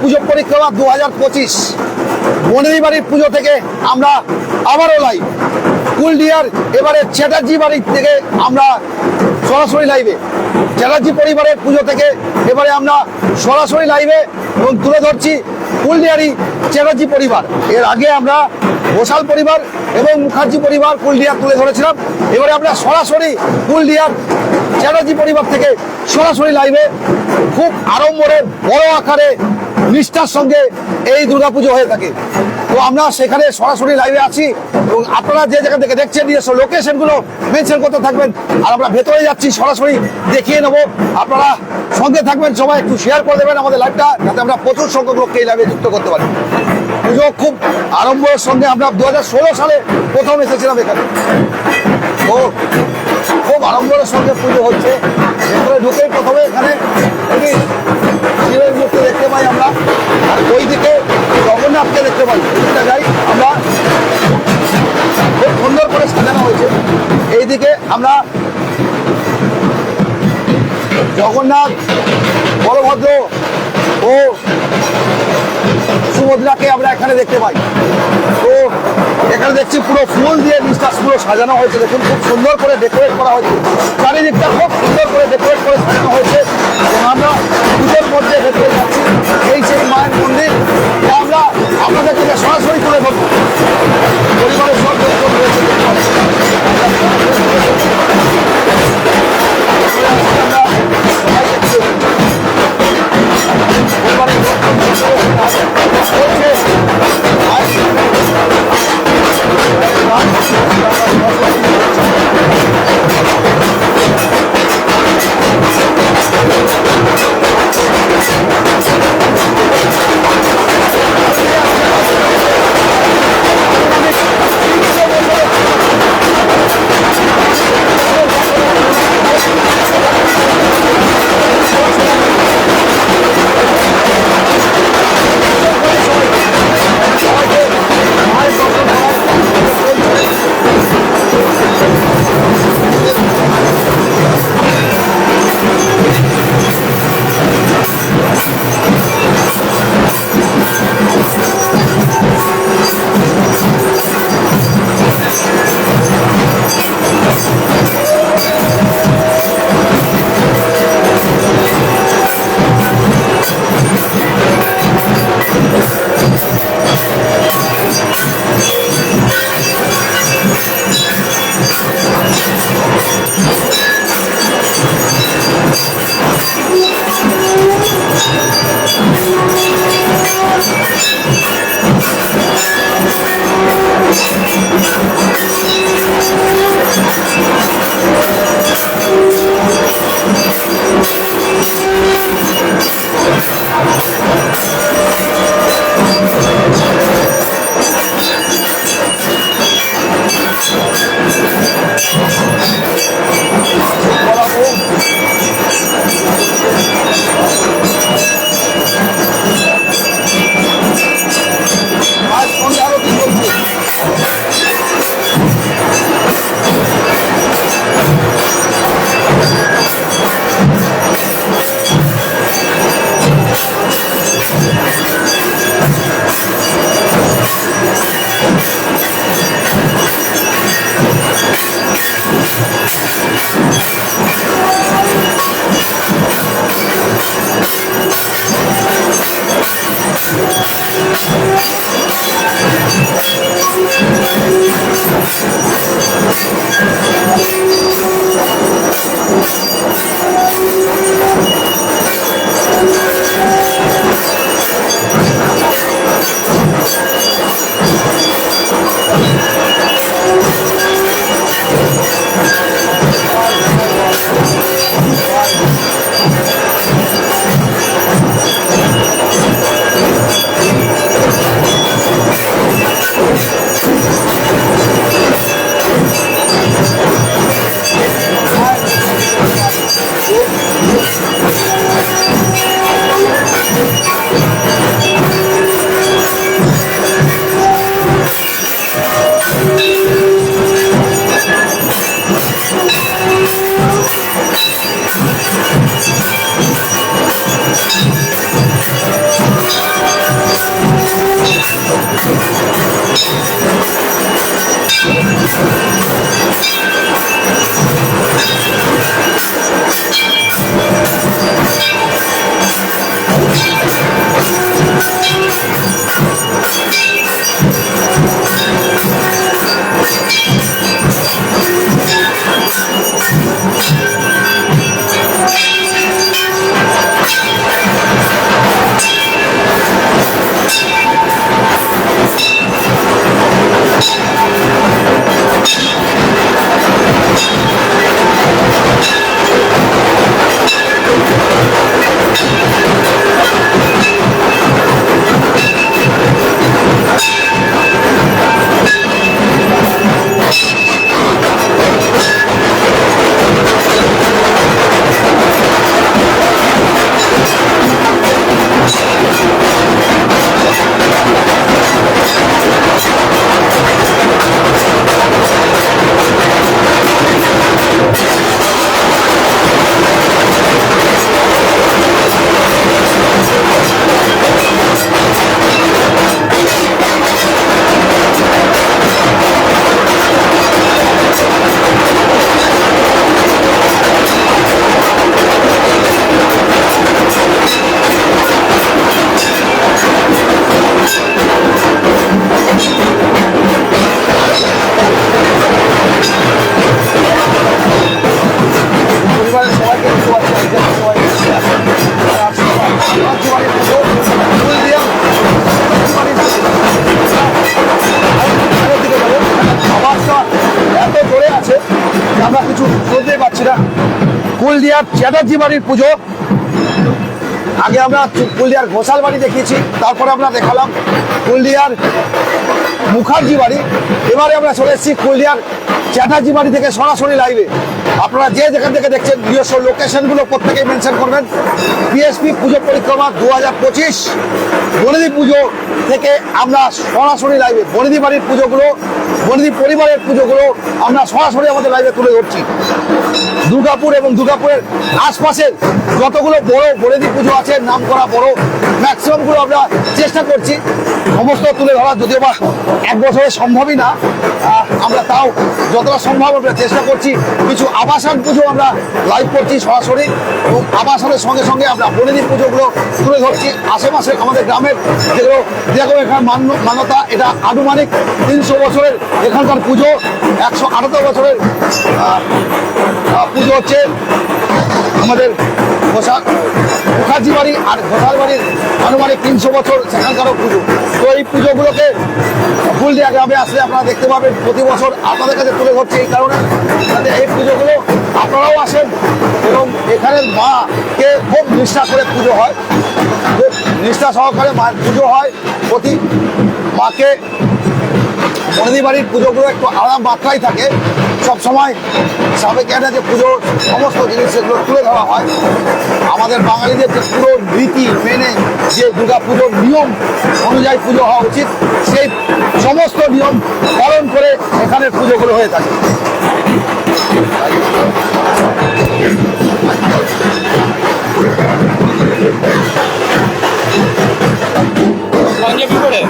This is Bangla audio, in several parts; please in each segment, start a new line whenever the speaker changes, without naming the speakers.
পুজো পরিক্রমা দু হাজার পঁচিশ। বনেদি বাড়ির পুজো থেকে আমরা আবারও লাইভ। কুলডিয়ার এবারে চ্যাটার্জি বাড়ির থেকে আমরা সরাসরি লাইভে। চ্যাটার্জি পরিবারের পুজো থেকে এবারে আমরা সরাসরি লাইভে এবং তুলে ধরছি কুলডিয়ারি চ্যাটার্জি পরিবার। এর আগে আমরা ঘোষাল পরিবার এবং মুখার্জি পরিবার কুলডিয়ার তুলে ধরেছিলাম। এবারে আমরা সরাসরি কুলডিয়ার চ্যাটার্জি পরিবার থেকে সরাসরি লাইভে খুব আড়ম্বরে, বড় আকারে নিষ্ঠার সঙ্গে এই দুর্গাপুজো হয়ে থাকে। তো আমরা সেখানে সরাসরি লাইভে আছি এবং আপনারা যে জায়গা থেকে দেখছেন, নিজস্ব লোকেশনগুলো মেনশন করতে থাকবেন। আর আমরা ভেতরে যাচ্ছি, সরাসরি দেখিয়ে নেব। আপনারা সঙ্গে থাকবেন, সবাই একটু শেয়ার করে দেবেন আমাদের লাইভটা যাতে আমরা প্রচুর সংখ্যক লোককে এই লাইভে যুক্ত করতে পারি। পুজো খুব আড়ম্বরের সঙ্গে আমরা দু হাজার ষোলো সালে প্রথম এসেছিলাম এখানে। তো খুব আড়ম্বরের সঙ্গে পুজো হচ্ছে। ভেতরে ঢুকেই প্রথমে এখানে শিবের মূর্তি দেখতে পাই আমরা। আর ওই দিকে জগন্নাথকে দেখতে পাই। জায়গায় আমরা খুব সুন্দর করে সাজানো হয়েছে। এইদিকে আমরা জগন্নাথ, বলভদ্র ও সুভদ্রাকে আমরা এখানে দেখতে পাই। তো এখানে দেখছি পুরো ফুল দিয়ে নিষ্ঠাস পুরো সাজানো হয়েছে। দেখুন, খুব সুন্দর করে ডেকোরেট করা হয়েছে। চারিদিকটা খুব সুন্দর করে ডেকোরেট করে Thank you. চ্যাটার্জি বাড়ির পুজো। আগে আমরা কুলদিয়ার ঘোষাল বাড়ি দেখিয়েছি, তারপরে আমরা দেখালাম কুলদিয়ার মুখার্জি বাড়ি। এবারে আমরা চলে এসেছি কুলদিয়ার চ্যাটার্জি বাড়ি থেকে সরাসরি লাইভে আপনারা যে যেখান থেকে দেখছেন, নিজস্ব লোকেশনগুলো প্রত্যেকেই মেনশন করবেন। বিএসপি পুজো পরিক্রমা দু হাজার পঁচিশ, বনেদি পুজো থেকে আমরা সরাসরি লাইভে বনেদি বাড়ির পুজোগুলো বনেদি পরিবারের পুজোগুলো আমরা সরাসরি আমাদের লাইভে তুলে ধরছি। দুর্গাপুর এবং দুর্গাপুরের আশপাশের যতগুলো বড় বনেদি পুজো আছে, নাম করা বড় ম্যাক্সিমামগুলো আমরা চেষ্টা করছি। সমস্ত তুলে ধরা, যদিও বা এক বছরে সম্ভবই না আমরা তাও যতটা সম্ভব আমরা চেষ্টা করছি, কিছু আবাসন পুজো আমরা লাইভ করছি সরাসরি এবং আবাসনের সঙ্গে সঙ্গে আমরা বনেদি পুজোগুলো তুলে ধরছি। আশেপাশে আমাদের গ্রামের যেগুলো যেরকম এখানে মান্য, মান্যতা, এটা আনুমানিক তিনশো বছরের এখানকার পুজো, একশো আটাত্তর বছরের পুজো হচ্ছে। আমাদের ঘোষা মুখার্জি বাড়ি আর ঘোষাল বাড়ির আনুমানিক তিনশো বছর সেখানকারও পুজো। তো এই পুজোগুলোকে ফুলদিয়া গ্রামে আসলে আপনারা দেখতে পাবেন। প্রতি বছর আপনাদের কাছে তুলে ধরছে এই কারণে যাতে এই পুজোগুলো আপনারাও আসেন এবং এখানের মাকে খুব নিষ্ঠা করে পুজো হয়। খুব নিষ্ঠা সহকারে মায়ের পুজো হয়। প্রতি মাকে মনিদি বাড়ির পুজোগুলো একটু আলাদা মাত্রায় থাকে। সবসময় সাবেকিয়ানা যে পুজোর সমস্ত জিনিস সেগুলো তুলে ধরা হয় আমাদের বাঙালিদের যে পুরো রীতি মেনে যে দুর্গা পুজোর নিয়ম অনুযায়ী পুজো হওয়া উচিত সেই সমস্ত নিয়ম পালন করে এখানের পুজোগুলো হয়ে থাকে।
পাঞ্জাবি পরে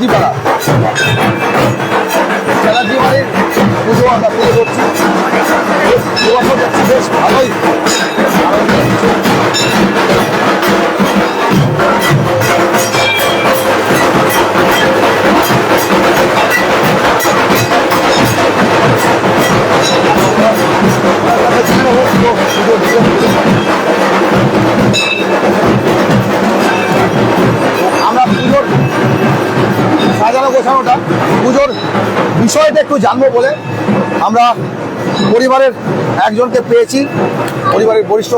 চ্যাটার্জি পাড়া চ্যাটার্জি বাড়ির পুজো আমরা পুজো করছি বেশ ভালোই। গোছানোটা পুজোর বিষয়টা একটু জানব বলে আমরা পরিবারের একজনকে পেয়েছি, পরিবারের বরিষ্ঠ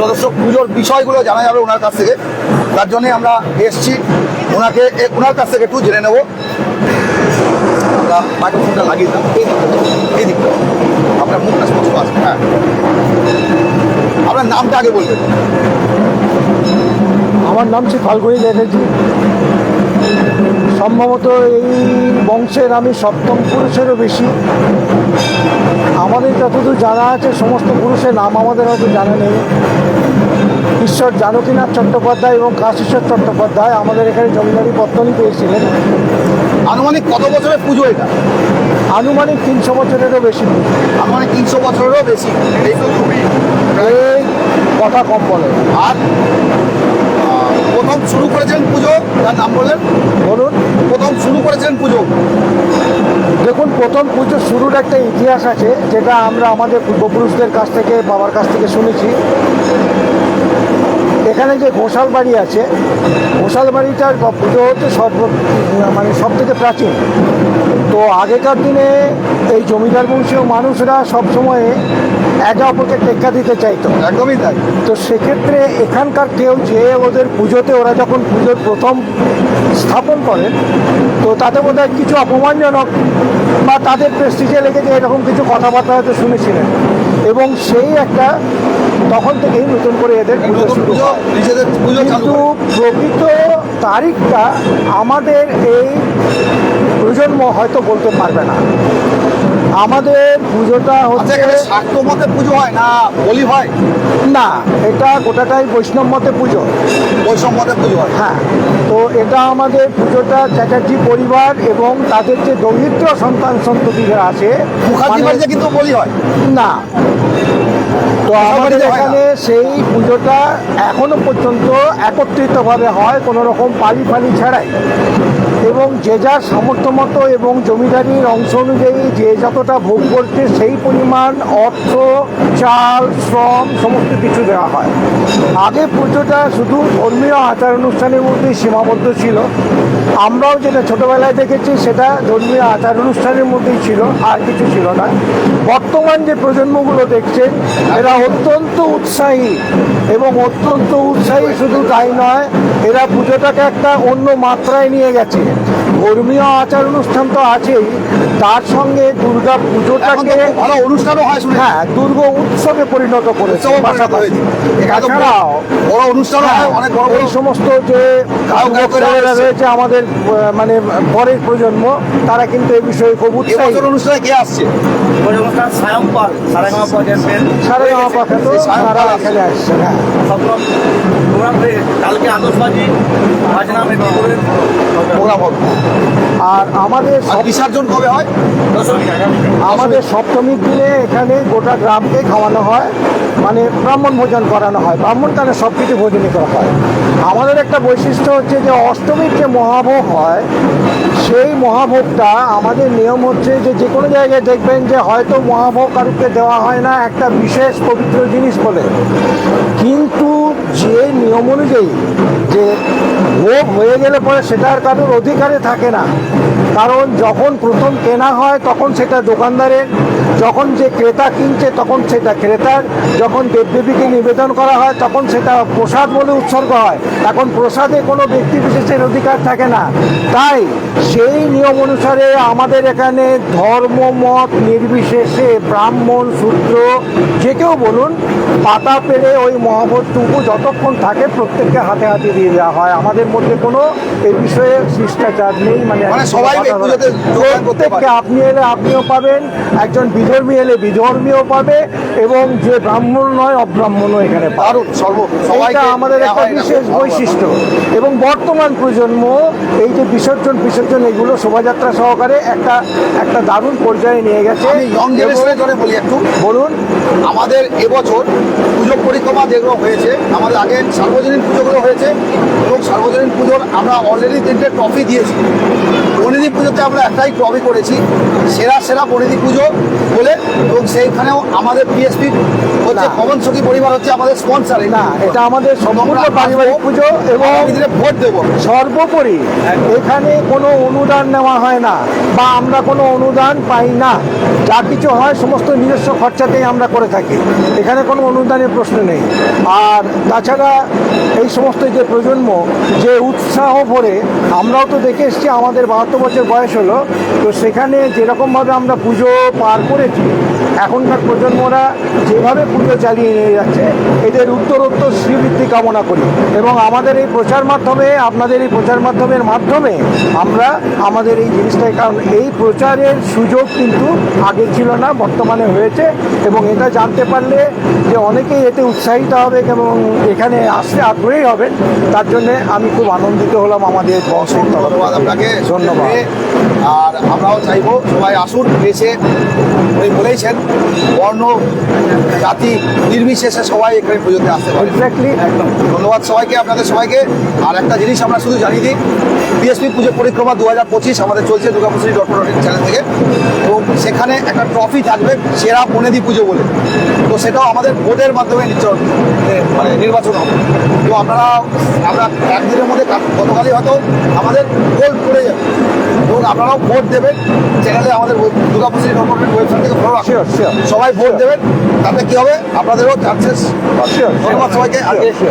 সদস্য। পুজোর বিষয়গুলো জানা যাবে ওনার কাছ থেকে। তার জন্যে আমরা এসছি। ওনাকে ওনার কাছ থেকে একটু জেনে নেব। মাইক্রোফোনটা লাগিয়ে দিলাম। এই দিকটা এই দিকটা। আপনার মুখটা স্পষ্ট আছে। হ্যাঁ। আপনার নামটা আগে বলবেন।
আমার নাম হচ্ছে ফাল্গুনি চ্যাটার্জি সম্ভবত এই বংশের আমি সপ্তম পুরুষেরও বেশি। আমাদের যতদূর জানা আছে সমস্ত পুরুষের নাম আমাদের হয়তো জানা নেই। ঈশ্বর জানকীনাথ চট্টোপাধ্যায় এবং কাশীশ্বর চট্টোপাধ্যায় আমাদের এখানে জমিদারি পত্তনই পেয়েছিলেন।
আনুমানিক কত বছরের পুজো এটা?
আনুমানিক তিনশো বছরেরও বেশি।
আনুমানিক তিনশো বছরেরও বেশি। এই
কথা কম বলে।
আর? প্রথম শুরু করেছেন পুজো, তার নাম বললেন
বলুন,
প্রথম শুরু করেছেন পুজো।
দেখুন, প্রথম পুজো শুরুর একটা ইতিহাস আছে, যেটা আমরা আমাদের পূর্বপুরুষদের কাছ থেকে, বাবার কাছ থেকে শুনেছি। এখানে যে ঘোষাল বাড়ি আছে, ঘোষাল বাড়িটার পুজো হচ্ছে সর্ব মানে সব থেকে প্রাচীন। তো আগেকার দিনে এই জমিদার বংশীয় মানুষরা সবসময় একে অপরকে টেক্কা দিতে চাইতো।
একদমই তাই।
তো সেক্ষেত্রে এখানকার কেউ যে ওদের পুজোতে ওরা যখন পুজোর প্রথম স্থাপন করেন তো তাতে বোধ কিছু অপমানজনক বা তাদের প্রেস্টিজে লেগেছে এরকম কিছু কথাবার্তা হয়তো শুনেছিলেন। এবং সেই একটা তখন থেকেই নতুন করে এদের পুজো শুরু কিন্তু প্রকৃত তারিখটা আমাদের এই প্রজন্ম হয়তো বলতে পারবে না। আমাদের পুজোটা
আচ্ছা
হচ্ছে
শাক্ত মতে পুজো হয় না বলি হয়?
না এটা গোটাটাই বৈষ্ণব মতে পুজো।
বৈষ্ণব মতে পুজো হয়।
হ্যাঁ তো এটা আমাদের পুজোটা চ্যাটার্জি পরিবার এবং তাদের যে দরিদ্র সন্তান সন্ততিরা আছে
মুখার্জি
মানে-
কিন্তু বলি হয়।
না। তো আমাদের। এখানে সেই পুজোটা এখনও পর্যন্ত একত্রিতভাবে হয় কোনো রকম পালি ফালি ছাড়াই। এবং যে যার সামর্থ্য মতো এবং জমিদারির অংশ অনুযায়ী যে যতটা ভোগ করছে, সেই পরিমাণ অর্থ, চাল, শ্রম, সমস্ত কিছু দেওয়া হয়। আগে পুজোটা শুধু ধর্মীয় আচার অনুষ্ঠানের মধ্যেই সীমাবদ্ধ ছিল। আমরাও যেটা ছোটবেলায় দেখেছি, সেটা ধর্মীয় আচার অনুষ্ঠানের মধ্যেই ছিল, আর কিছু ছিল না। বর্তমান যে প্রজন্মগুলো দেখছে, এরা অত্যন্ত উৎসাহী। এবং অত্যন্ত উৎসাহী শুধু তাই নয়, এরা পুজোটাকে একটা অন্য মাত্রায় নিয়ে গেছে। ধর্মীয় আচার অনুষ্ঠান তো আছেই। তার সঙ্গে দুর্গা পুজোটাকে
ভালো অনুষ্ঠানও হয় শুনে
হ্যাঁ দুর্গ উৎসবে পরিণত করেছে পাশাপাশি। তাছাড়াও
বড় অনুষ্ঠানও হয় অনেক বড়
এই সমস্ত যে। রয়েছে আমাদের মানে পরের প্রজন্ম তারা কিন্তু এই বিষয়ে খুব উৎসাহী।
অনুষ্ঠানে কে আসছে?
আসছে হ্যাঁ।
প্রোগ্রাম কালকে আতসবাজি বাজনা মেদিনীপুরের
প্রোগ্রাম হবে
আর আমাদের
বিসর্জন কবে হয়?
আমাদের সপ্তমীর দিনে এখানে গোটা গ্রামকে খাওয়ানো হয় মানে ব্রাহ্মণ ভোজন করানো হয়। ব্রাহ্মণ কানে সব কিছু ভোজনই করা হয়। আমাদের একটা বৈশিষ্ট্য হচ্ছে যে অষ্টমীর যে মহাভোগ হয় সেই মহাভোগটা আমাদের নিয়ম হচ্ছে যে যে কোনো জায়গায় দেখবেন যে হয়তো মহাভোগ দেওয়া হয় না একটা বিশেষ পবিত্র জিনিস বলে। কিন্তু যে নিয়ম অনুযায়ী যে ভোগ হয়ে গেলে পরে সেটার কারোর অধিকারে থাকে না। কারণ যখন প্রথম কেনা হয় তখন সেটা দোকানদারের যখন যে ক্রেতা কিনছে তখন সেটা ক্রেতার যখন দেবদেবীকে নিবেদন করা হয় তখন সেটা প্রসাদ বলে উৎসর্গ হয়। এখন প্রসাদে কোনো ব্যক্তি বিশেষের অধিকার থাকে না। তাই সেই নিয়ম অনুসারে আমাদের এখানে ধর্ম মত নির্বিশেষে ব্রাহ্মণ শূদ্র যে কেউ বলুন পাতা পেরে ওই মহাভোজটুকু যতক্ষণ থাকে প্রত্যেককে হাতে হাতে দিয়ে দেওয়া হয়। আমাদের মধ্যে কোনো এই বিষয়ে শিষ্টাচার নেই মানে
মানে সবাই।
প্রত্যেককে আপনি এলে আপনিও পাবেন। একজন বিধর্মী এলে বিধর্মীও পাবে এবং যে ব্রাহ্মণ নয় অব্রাহ্মণও এখানে পাবে।
সর্ব
আমাদের একটা বিশেষ বৈশিষ্ট্য। এবং বর্তমান প্রজন্ম এই যে বিসর্জন বিসর্জন এগুলো শোভাযাত্রা সহকারে একটা একটা দারুণ পর্যায়ে নিয়ে গেছে।
বলি একটু।
বলুন।
আমাদের এবছর পুজো পরিক্রমা যেগুলো হয়েছে আমাদের আগে সার্বজনীন পুজোগুলো হয়েছে সার্বজনীন পুজোর আমরা অলরেডি তিনটে ট্রফি দিয়েছি। বনিদি পুজোতে আমরা একটাই ট্রফি করেছি সেরা সেরা বনিদি পুজো বলে এবং সেইখানেও আমাদের পিএসপি হচ্ছে। পবন সখী পরিবার হচ্ছে আমাদের স্পন্সার
না এটা আমাদের সম্পূর্ণ পারিবারিক পুজো এবং
ভোট দেবো।
সর্বোপরি এখানে কোনো অনুদান নেওয়া হয় না বা আমরা কোনো অনুদান পাই না। যা কিছু হয় সমস্ত নিজস্ব খরচাতেই আমরা করে থাকি। এখানে কোনো অনুদানের প্রশ্ন নেই। আর তাছাড়া এই সমস্ত যে প্রজন্ম, যে উৎসাহ ভরে আমরাও তো দেখে এসছি, আমাদের বাহাত্তর বছর বয়স হলো, তো সেখানে যেরকমভাবে আমরা পুজো পার করেছি এখনকার প্রজন্মরা যেভাবে পুজো চালিয়ে নিয়ে যাচ্ছে এদের উত্তরোত্তর শ্রীবৃদ্ধি কামনা করি। এবং আমাদের এই প্রচার মাধ্যমে আপনাদের এই প্রচার মাধ্যমের মাধ্যমে আমরা আমাদের এই জিনিসটাই কারণ এই প্রচারের সুযোগ কিন্তু আগে ছিল না বর্তমানে হয়েছে। এবং এটা জানতে পারলে যে অনেকেই এতে উৎসাহিত হবে এবং এখানে আসতে আগ্রহী হবেন। তার জন্যে আমি খুব আনন্দিত হলাম আমাদের বংশের
ধন্যবাদ আপনাকে।
ধন্যবাদ।
আর আমরাও চাইব সবাই আসুন এসে উনি বলেইছেন বর্ণ জাতি নির্বিশেষে সবাই এখানে পুজোতে আসতে পারে।
এক্স্যাক্টলি একদম।
ধন্যবাদ সবাইকে আপনাদের সবাইকে। আর একটা জিনিস আমরা শুধু জানিয়ে দিই বিএসপি পুজো পরিক্রমা দু হাজার পঁচিশ আমাদের চলছে দুর্গাপুজী ডট ডট চ্যানেল থেকে। এবং সেখানে একটা ট্রফি থাকবে সেরা বনেদি পুজো বলে। তো সেটাও আমাদের ভোটের মাধ্যমে মানে নির্বাচন হবে। তো আপনারা আমরা একদিনের মধ্যে গতকালই হয়তো আমাদের আপনারাও ভোট দেবেন। চ্যানেলে আমাদের দুর্গাপুজী ডট ওয়েবসাইট থেকে ফলো রাখুন. সবাই ভোট দেবেন তাতে কি হবে? আপনাদেরও চান্সেস ধন্যবাদ সবাইকে.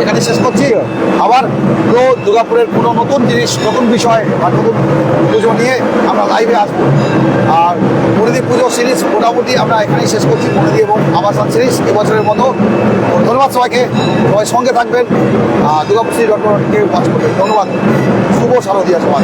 এখানে শেষ করছি। আবার পুরো দুর্গাপুরের কোনো নতুন জিনিস নতুন বিষয় বা নতুন পুজো নিয়ে আমরা লাইভে আসব। আর মনিদি পুজো সিরিজ মোটামুটি আমরা এখানেই শেষ করছি। মনিদি এবং আবাসন সিরিজ এবছরের মতো। ধন্যবাদ সবাইকে। সবাই সঙ্গে থাকবেন। আর দুর্গাপুর সিরিজ ডট কমকে ওয়াচ করবেন। ধন্যবাদ। শুভ শারদীয়া সবাই